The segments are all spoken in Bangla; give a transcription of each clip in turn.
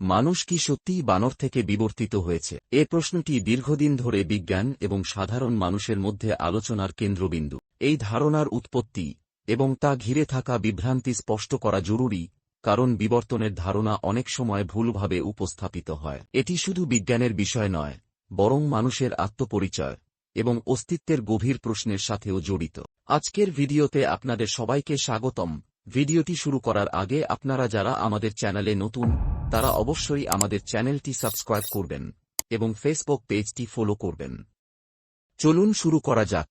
মানুষ কি সত্যিই বানর থেকে বিবর্তিত হয়েছে? এ প্রশ্নটি দীর্ঘদিন ধরে বিজ্ঞান এবং সাধারণ মানুষের মধ্যে আলোচনার কেন্দ্রবিন্দু। এই ধারণার উৎপত্তি এবং তা ঘিরে থাকা বিভ্রান্তি স্পষ্ট করা জরুরি, কারণ বিবর্তনের ধারণা অনেক সময় ভুলভাবে উপস্থাপিত হয়। এটি শুধু বিজ্ঞানের বিষয় নয়, বরং মানুষের আত্মপরিচয় এবং অস্তিত্বের গভীর প্রশ্নের সাথেও জড়িত। আজকের ভিডিওতে আপনাদের সবাইকে স্বাগতম। ভিডিওটি শুরু করার আগে আপনারা যারা আমাদের চ্যানেলে নতুন তারা অবশ্যই আমাদের চ্যানেলটি সাবস্ক্রাইব করবেন এবং ফেসবুক পেজটি ফলো করবেন। চলুন শুরু করা যাক।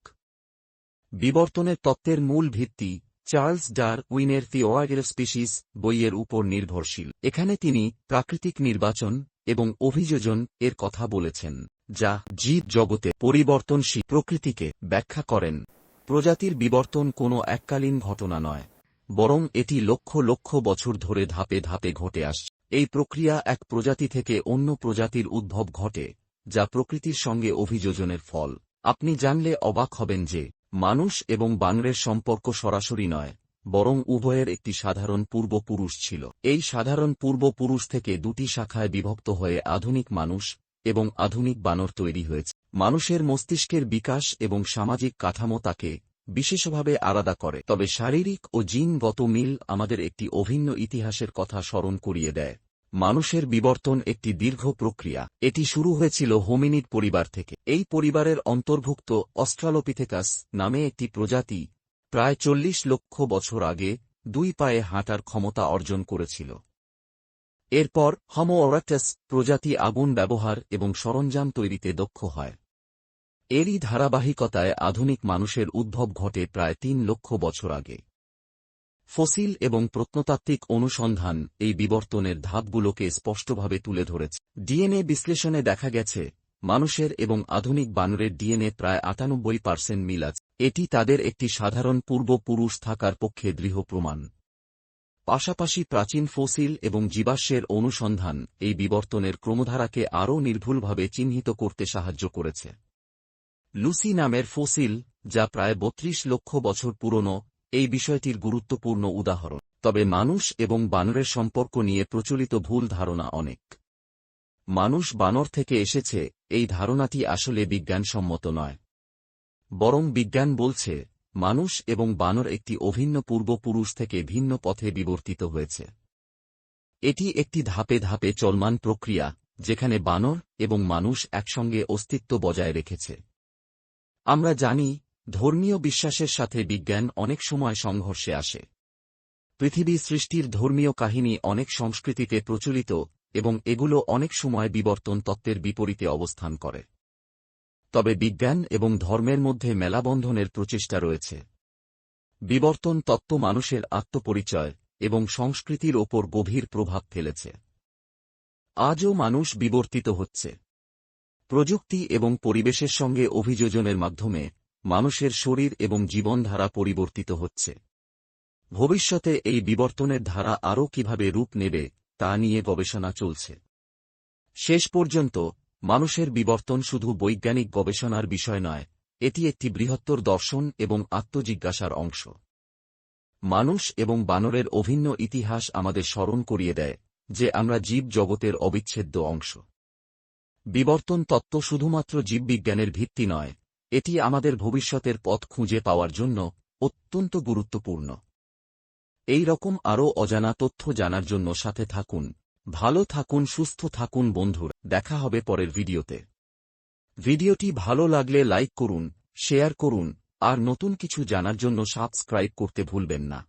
বিবর্তনের তত্ত্বের মূল ভিত্তি চার্লস ডার উইনের থিওয়াগের স্পিসিস বইয়ের উপর নির্ভরশীল। এখানে তিনি প্রাকৃতিক নির্বাচন এবং অভিযোজন এর কথা বলেছেন, যা জীব জগতে পরিবর্তনশীল প্রকৃতিকে ব্যাখ্যা করেন। প্রজাতির বিবর্তন কোনো এককালীন ঘটনা নয়, বরং এটি লক্ষ লক্ষ বছর ধরে ধাপে ধাপে ঘটে আসছে। এই প্রক্রিয়া এক প্রজাতি থেকে অন্য প্রজাতির উদ্ভব ঘটে, যা প্রকৃতির সঙ্গে অভিযোজনের ফল। আপনি জানলে অবাক হবেন যে, মানুষ এবং বানরের সম্পর্ক সরাসরি নয়, বরং উভয়ের একটি সাধারণ পূর্বপুরুষ ছিল। এই সাধারণ পূর্বপুরুষ থেকে দুটি শাখায় বিভক্ত হয়ে আধুনিক মানুষ এবং আধুনিক বানর তৈরি হয়েছে। মানুষের মস্তিষ্কের বিকাশ এবং সামাজিক কাঠামো তাকে বিশেষভাবে আলাদা করে। তবে শারীরিক ও জিনগত মিল আমাদের একটি অভিন্ন ইতিহাসের কথা স্মরণ করিয়ে দেয়। মানুষের বিবর্তন একটি দীর্ঘ প্রক্রিয়া। এটি শুরু হয়েছিল হোমিনিড পরিবার থেকে। এই পরিবারের অন্তর্ভুক্ত অস্ট্রালোপিথেকাস নামে একটি প্রজাতি প্রায় চল্লিশ লক্ষ বছর আগে দুই পায়ে হাঁটার ক্ষমতা অর্জন করেছিল। এরপর হমো ওরাক্টাস প্রজাতি আগুন ব্যবহার এবং সরঞ্জাম তৈরিতে দক্ষ হয়। এরই ধারাবাহিকতায় আধুনিক মানুষের উদ্ভব ঘটে প্রায় তিন লক্ষ বছর আগে। ফসিল এবং প্রত্নতাত্ত্বিক অনুসন্ধান এই বিবর্তনের ধাপগুলোকে স্পষ্টভাবে তুলে ধরেছে। ডিএনএ বিশ্লেষণে দেখা গেছে, মানুষের এবং আধুনিক বানরের ডিএনএ প্রায় আটানব্বই পার্সেন্ট মিল আছে। এটি তাদের একটি সাধারণ পূর্বপুরুষ থাকার পক্ষে দৃঢ় প্রমাণ। পাশাপাশি প্রাচীন ফসিল এবং জীবাশ্মের অনুসন্ধান এই বিবর্তনের ক্রমধারাকে আরও নির্ভুলভাবে চিহ্নিত করতে সাহায্য করেছে। লুসি নামের ফসিল, যা প্রায় বত্রিশ লক্ষ বছর পুরনো, এই বিষয়টির গুরুত্বপূর্ণ উদাহরণ। তবে মানুষ এবং বানরের সম্পর্ক নিয়ে প্রচলিত ভুল ধারণা অনেক। মানুষ বানর থেকে এসেছে, এই ধারণাটি আসলে বিজ্ঞানসম্মত নয়। বরং বিজ্ঞান বলছে, মানুষ এবং বানর একটি অভিন্ন পূর্বপুরুষ থেকে ভিন্ন পথে বিবর্তিত হয়েছে। এটি একটি ধাপে ধাপে চলমান প্রক্রিয়া, যেখানে বানর এবং মানুষ একসঙ্গে অস্তিত্ব বজায় রেখেছে। আমরা জানি, ধর্মীয় বিশ্বাসের সাথে বিজ্ঞান অনেক সময় সংঘর্ষে আসে। পৃথিবী সৃষ্টির ধর্মীয় কাহিনী অনেক সংস্কৃতিতে প্রচলিত এবং এগুলো অনেক সময় বিবর্তন তত্ত্বের বিপরীতে অবস্থান করে। তবে বিজ্ঞান এবং ধর্মের মধ্যে মেলাবন্ধনের প্রচেষ্টা রয়েছে। বিবর্তন তত্ত্ব মানুষের আত্মপরিচয় এবং সংস্কৃতির ওপর গভীর প্রভাব ফেলেছে। আজও মানুষ বিবর্তিত হচ্ছে। প্রযুক্তি এবং পরিবেশের সঙ্গে অভিযোজনের মাধ্যমে মানুষের শরীর এবং জীবনধারা পরিবর্তিত হচ্ছে। ভবিষ্যতে এই বিবর্তনের ধারা আরও কীভাবে রূপ নেবে তা নিয়ে গবেষণা চলছে। শেষ পর্যন্ত, মানুষের বিবর্তন শুধু বৈজ্ঞানিক গবেষণার বিষয় নয়, এটি একটি বৃহত্তর দর্শন এবং আত্মজিজ্ঞাসার অংশ। মানুষ এবং বানরের অভিন্ন ইতিহাস আমাদের স্মরণ করিয়ে দেয়, যে আমরা জীব জগতের অবিচ্ছেদ্য অংশ। বিবর্তন তত্ত্ব শুধুমাত্র জীববিজ্ঞানের ভিত্তি নয়, এটি আমাদের ভবিষ্যতের পথ খুঁজে পাওয়ার জন্য অত্যন্ত গুরুত্বপূর্ণ। এই রকম আরও অজানা তথ্য জানার জন্য সাথে থাকুন, ভালো থাকুন, সুস্থ থাকুন বন্ধুর, দেখা হবে পরের ভিডিওতে। ভিডিওটি ভালো লাগলে লাইক করুন, শেয়ার করুন, আর নতুন কিছু জানার জন্য সাবস্ক্রাইব করতে ভুলবেন না।